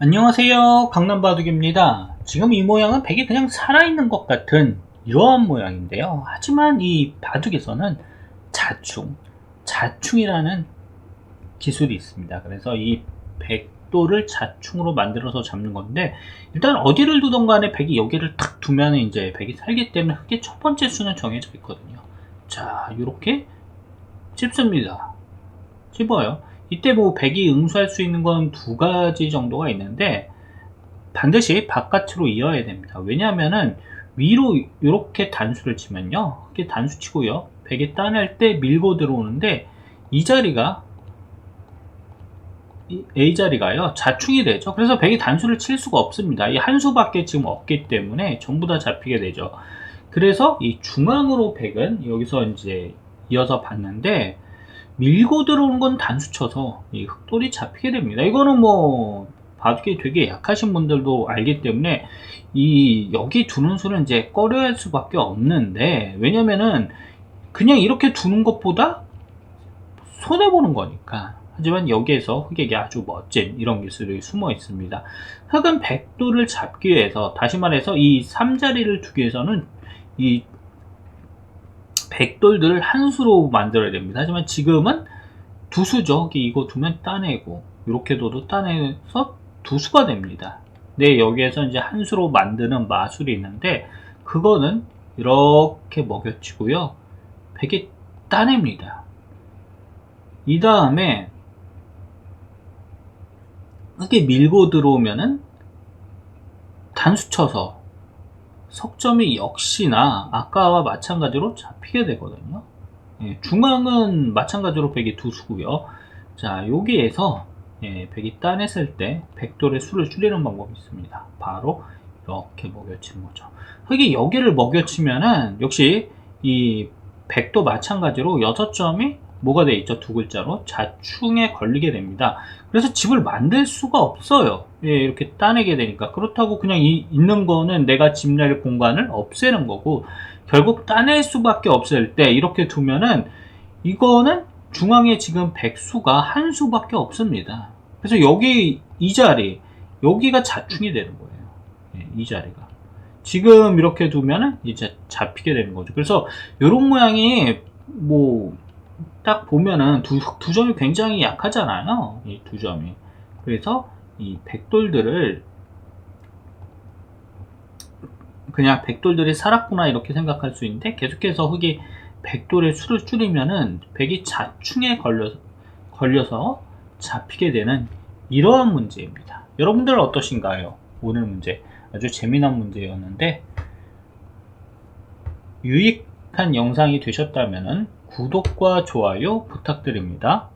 안녕하세요. 강남바둑입니다. 지금 이 모양은 백이 그냥 살아있는 것 같은 이러한 모양인데요. 하지만 이 바둑에서는 자충 자충이라는 기술이 있습니다. 그래서 이 백도를 자충으로 만들어서 잡는 건데 일단 어디를 두던 간에 백이 여기를 탁 두면 이제 백이 살기 때문에 흑의 첫 번째 수는 정해져 있거든요. 자 이렇게 찝습니다. 찝어요 이때 뭐 백이 응수할 수 있는 건 두 가지 정도가 있는데 반드시 바깥으로 이어야 됩니다. 왜냐하면은 위로 이렇게 단수를 치면요. 이렇게 단수 치고요. 백이 따낼 때 밀고 들어오는데 이 자리가 이 A 자리가요. 자충이 되죠. 그래서 백이 단수를 칠 수가 없습니다. 이 한 수밖에 지금 없기 때문에 전부 다 잡히게 되죠. 그래서 이 중앙으로 백은 여기서 이제 이어서 봤는데 밀고 들어오는 건 단수 쳐서 이 흑돌이 잡히게 됩니다. 이거는 뭐 바둑이 되게 약하신 분들도 알기 때문에 이 여기 두는 수는 이제 꺼려야 할 수밖에 없는데 왜냐면은 그냥 이렇게 두는 것보다 손해 보는 거니까. 하지만 여기에서 흑에게 아주 멋진 이런 기술이 숨어 있습니다. 흑은 백도를 잡기 위해서 다시 말해서 이 3자리를 두기 위해서는 이 백돌들을 한 수로 만들어야 됩니다. 하지만 지금은 두 수죠. 이거 두면 따내고 이렇게 둬도 따내서 두 수가 됩니다. 네, 여기에서 이제 한 수로 만드는 마술이 있는데 그거는 이렇게 먹여치고요. 백이 따냅니다. 이 다음에 이렇게 밀고 들어오면은 단수 쳐서 석점이 역시나 아까와 마찬가지로 잡히게 되거든요. 예, 중앙은 마찬가지로 백이 두 수고요. 자, 여기에서 예, 백이 따냈을 때 백돌의 수를 줄이는 방법이 있습니다. 바로 이렇게 먹여치는 거죠. 흑이 여기를 먹여치면은 역시 이 백도 마찬가지로 6점이 뭐가 돼 있죠? 두 글자로 자충에 걸리게 됩니다. 그래서 집을 만들 수가 없어요. 예, 이렇게 따내게 되니까. 그렇다고 그냥 이, 있는 거는 내가 집낼 공간을 없애는 거고, 결국 따낼 수밖에 없을 때 이렇게 두면은 이거는 중앙에 지금 백수가 한 수밖에 없습니다. 그래서 여기 이 자리, 여기가 자충이 되는 거예요. 예, 이 자리가. 지금 이렇게 두면은 이제 잡히게 되는 거죠. 그래서 이런 모양이 뭐 딱 보면은 두, 두 점이 굉장히 약하잖아요. 이 두 점이. 그래서 이 백돌들을 그냥 백돌들이 살았구나 이렇게 생각할 수 있는데 계속해서 흑이 백돌의 수를 줄이면은 백이 자충에 걸려, 걸려서 잡히게 되는 이러한 문제입니다. 여러분들 어떠신가요? 오늘 문제 아주 재미난 문제였는데 유익한 영상이 되셨다면 구독과 좋아요 부탁드립니다.